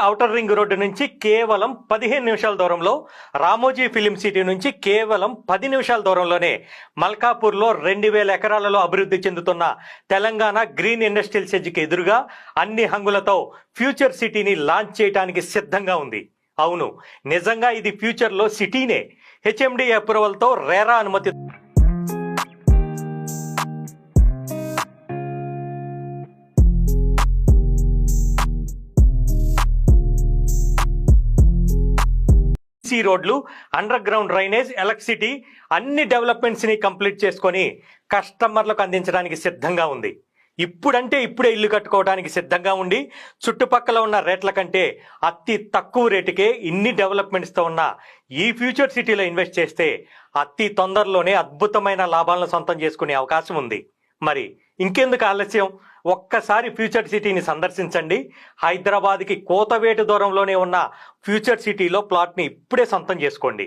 Outer ring road నుంచి కేవలం పదిహేను నిమిషాల దూరంలో రామోజీ ఫిలిం సిటీ నుంచి కేవలం పది నిమిషాల దూరంలోనే మల్కాపూర్లో రెండు వేల ఎకరాలలో అభివృద్ధి చెందుతున్న తెలంగాణ గ్రీన్ ఇండస్ట్రియల్ సెజ్కి ఎదురుగా అన్ని హంగులతో ఫ్యూచర్ సిటీని లాంచ్ చేయడానికి సిద్ధంగా ఉంది. అవును నిజంగా ఇది ఫ్యూచర్లో సిటీనే. హెచ్ఎండి అప్రూవల్తో రేరా అనుమతి సి రోడ్లు అండర్ గ్రౌండ్ డ్రైనేజ్ ఎలక్ట్రిసిటీ అన్ని డెవలప్మెంట్స్ని కంప్లీట్ చేసుకొని కస్టమర్లకు అందించడానికి సిద్ధంగా ఉంది. ఇప్పుడంటే ఇప్పుడే ఇల్లు కట్టుకోవడానికి సిద్ధంగా ఉండి చుట్టుపక్కల ఉన్న రేట్ల కంటే అతి తక్కువ రేటుకే ఇన్ని డెవలప్మెంట్స్తో ఉన్న ఈ ఫ్యూచర్ సిటీలో ఇన్వెస్ట్ చేస్తే అతి తొందరలోనే అద్భుతమైన లాభాలను సొంతం చేసుకునే అవకాశం ఉంది. మరి ఇంకెందుకు ఆలస్యం? ఒక్కసారి ఫ్యూచర్ సిటీని సందర్శించండి. హైదరాబాద్కి కోతవేటు దూరంలోనే ఉన్న ఫ్యూచర్ సిటీలో ప్లాట్ని ఇప్పుడే సొంతం చేసుకోండి.